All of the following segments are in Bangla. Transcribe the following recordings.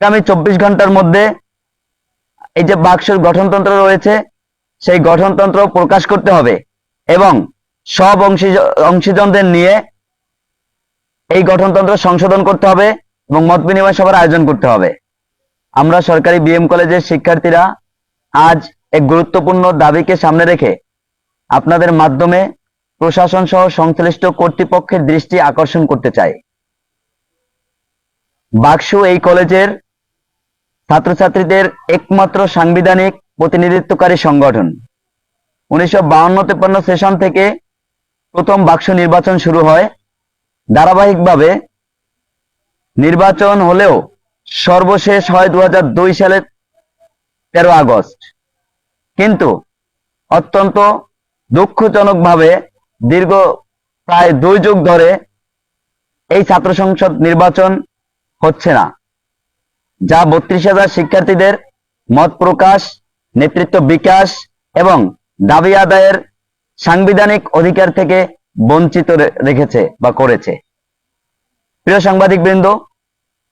আগামী চব্বিশ ঘণ্টার মধ্যে এই যে বাক্সের গঠনতন্ত্র রয়েছে, সেই গঠনতন্ত্র প্রকাশ করতে হবে এবং সব অংশী, অংশীজনদের নিয়ে এই গঠনতন্ত্র সংশোধন করতে হবে এবং মত বিনিময় সভার আয়োজন করতে হবে। আমরা সরকারি বিএম কলেজের শিক্ষার্থীরা আজ এক গুরুত্বপূর্ণ দাবিকে সামনে রেখে আপনাদের মাধ্যমে প্রশাসন সহ সংশ্লিষ্ট কর্তৃপক্ষের দৃষ্টি আকর্ষণ করতে চাই। বাক্সু এই কলেজের ছাত্রছাত্রীদের একমাত্র সাংবিধানিক প্রতিনিধিত্বকারী সংগঠন। উনিশশো বাউন্ন তেপান্ন সেশন থেকে প্রথম বাক্স নির্বাচন শুরু হয়। ধারাবাহিকভাবে নির্বাচন হলেও সর্বশেষ হয় দু হাজার দুই সালের তেরো আগস্ট। কিন্তু অত্যন্ত দুঃখজনকভাবে দীর্ঘ প্রায় দুই যুগ ধরে এই ছাত্র সংসদ নির্বাচন হচ্ছে না। যা বত্রিশ হাজার শিক্ষার্থীদের মত প্রকাশ, নেতৃত্ব বিকাশ এবং দাবি আদায়ের সাংবিধানিক অধিকার থেকে বঞ্চিত রেখেছে বা করেছে। প্রিয় সাংবাদিক বৃন্দ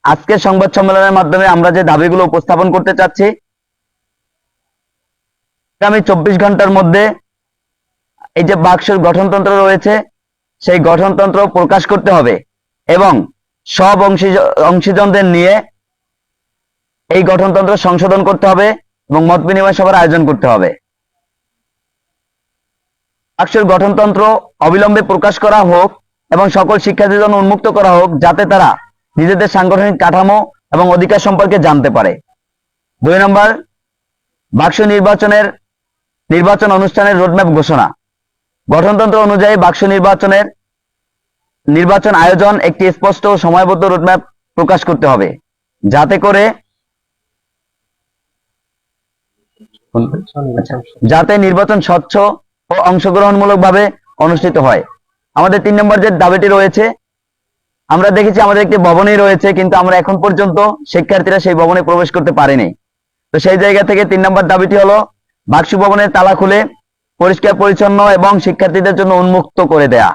আজকের সংবাদ সম্মেলনের মাধ্যমে আমরা যে দাবিগুলো উপস্থাপন করতে চাচ্ছি আগামী চব্বিশ ঘণ্টার মধ্যে এই যে বাক্সের গঠনতন্ত্র রয়েছে, সেই গঠনতন্ত্র প্রকাশ করতে হবে এবং সব অংশী অংশীজনদের নিয়ে এই গঠনতন্ত্র সংশোধন করতে হবে এবং মত বিনিময় সভার আয়োজন করতে হবে। বাক্সের গঠনতন্ত্র অবিলম্বে প্রকাশ করা হোক এবং সকল শিক্ষার্থীদের জন্য উন্মুক্ত করা হোক যাতে তারা নিজেদের সাংগঠনিক কাঠামো এবং অধিকার সম্পর্কে জানতে পারে। দুই নম্বর, বাক্স নির্বাচনের নির্বাচন অনুষ্ঠানের রোডম্যাপ ঘোষণা। গঠনতন্ত্র অনুযায়ী বাক্স নির্বাচনের নির্বাচন আয়োজন একটি স্পষ্ট ও সময়বদ্ধ রোডম্যাপ প্রকাশ করতে হবে, যাতে করে যাতে নির্বাচন স্বচ্ছ ও অংশগ্রহণমূলকভাবে অনুষ্ঠিত হয়। আমাদের তিন নম্বর যে দাবিটি রয়েছে আমরা দেখেছি আমাদের একটি ভবনই রয়েছে কিন্তু আমরা এখন পর্যন্ত শিক্ষার্থীরা সেই ভবনে প্রবেশ করতে পারেনি। তো সেই জায়গা থেকে তিন নম্বর দাবিটি হলো বাক্সু ভবনের তালা খুলে পরিষ্কার পরিচ্ছন্ন এবং শিক্ষার্থীদের জন্য উন্মুক্ত করে দেয়া।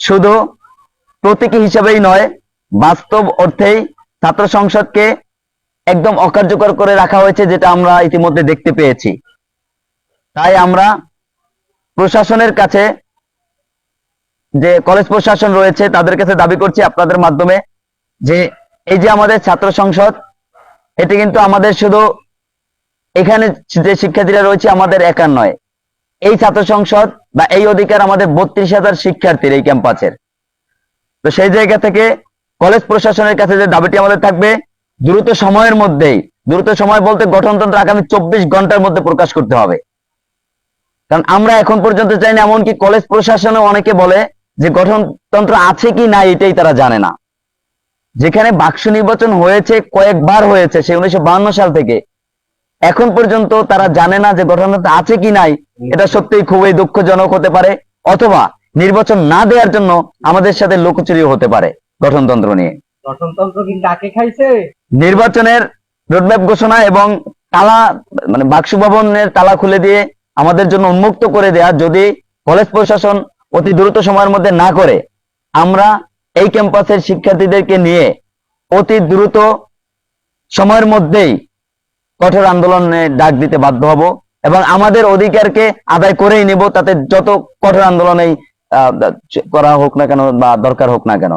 শুধু প্রতীকী হিসেবেই নয় বাস্তব অর্থেই ছাত্র সংসদকে একদম অকার্যকর করে রাখা হয়েছে যেটা আমরা ইতিমধ্যে দেখতে পেয়েছি। তাই আমরা প্রশাসনের কাছে যে কলেজ প্রশাসন রয়েছে তাদের কাছে দাবি করছি আপনাদের মাধ্যমে যে এই যে আমাদের ছাত্র সংসদ, এটি কিন্তু আমাদের শুধু এখানে যে শিক্ষার্থীরা রয়েছে আমাদের একার নয়, এই ছাত্র সংসদ বা এই অধিকার আমাদের বত্রিশ হাজার শিক্ষার্থীর এই ক্যাম্পাসের। তো সেই জায়গা থেকে কলেজ প্রশাসনের কাছে যে দাবিটি আমাদের থাকবে দ্রুত সময়ের মধ্যেই, দ্রুত সময় বলতে গঠনতন্ত্র আগামী চব্বিশ ঘণ্টার মধ্যে প্রকাশ করতে হবে। কারণ আমরা এখন পর্যন্ত চাই না এমনকি কলেজ প্রশাসনে অনেকে বলে যে গঠনতন্ত্র আছে কি না এটাই তারা জানে না। যেখানে বাক্স নির্বাচন হয়েছে, কয়েকবার হয়েছে সে উনিশশো সাল থেকে। এখন পর্যন্ত তারা জানে না যে গঠনতন্ত্র আছে কি নাই, এটা সত্যিই খুবই দুঃখজনক হতে পারে, অথবা নির্বাচন না দেওয়ার জন্য আমাদের সাথে লোকচুরি হতে পারে গঠনতন্ত্র নিয়ে। গঠনতন্ত্র কি ডাকে খাইছে? নির্বাচনের রোডম্যাপ ঘোষণা এবং তালা মানে ভবনের তালা খুলে দিয়ে আমাদের জন্য উন্মুক্ত করে দেয়া যদি কলেজ প্রশাসন অতি দ্রুত সময়ের মধ্যে না করে, আমরা এই ক্যাম্পাসের শিক্ষার্থীদেরকে নিয়ে অতি দ্রুত সময়ের মধ্যেই কঠোর আন্দোলনে ডাক দিতে বাধ্য হব এবং আমাদের অধিকারকে আদায় করেই নেব, তাতে যত কঠোর আন্দোলনেই করা হোক না কেন বা দরকার হোক না কেন।